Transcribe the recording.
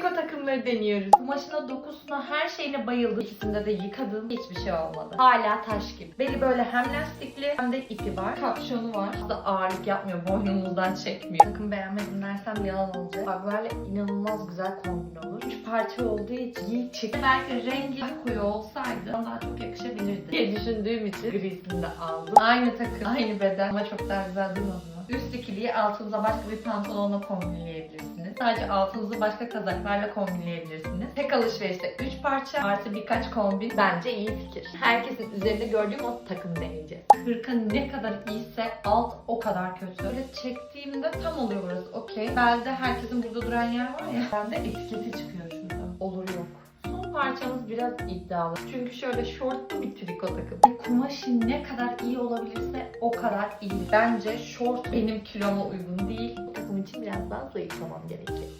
triko takımları deniyoruz. Kumaşına, dokusuna, her şeyine bayıldım. İkisinde de yıkadım. Hiçbir şey olmadı. Hala taş gibi. Beli böyle hem lastikli hem de ipi var. Kapşonu var. Aslında ağırlık yapmıyor. Boynumuzdan çekmiyor. Takım beğenmedim dersem yalan olacak. Bak böyle inanılmaz güzel kombin olur. Üç parça olduğu için iyi çık. Belki rengi koyu olsaydı daha çok diye düşündüğüm için grisini de aldım. Aynı takım, aynı beden ama çok daha güzel durmadı mı? Üst ikiliyi altınıza başka bir pantolonla kombinleyebilirsiniz. Sadece altınızı başka kazaklarla kombinleyebilirsiniz. Tek alışverişte 3 parça artı birkaç kombin bence iyi fikir. Herkesin üzerinde gördüğüm o takım deneyeceğiz. Hırka ne kadar iyiyse alt o kadar kötü. Böyle çektiğimde tam oluyor burası okey. Belde herkesin burada duran yer var ya. Bende etiketi çıkıyor parçamız biraz iddialı. Çünkü şöyle şortlu bir triko takım. Kumaşı ne kadar iyi olabilirse o kadar iyi. Bence şort benim kiloma uygun değil. Bu takım için biraz daha zayıflamam gerekiyor.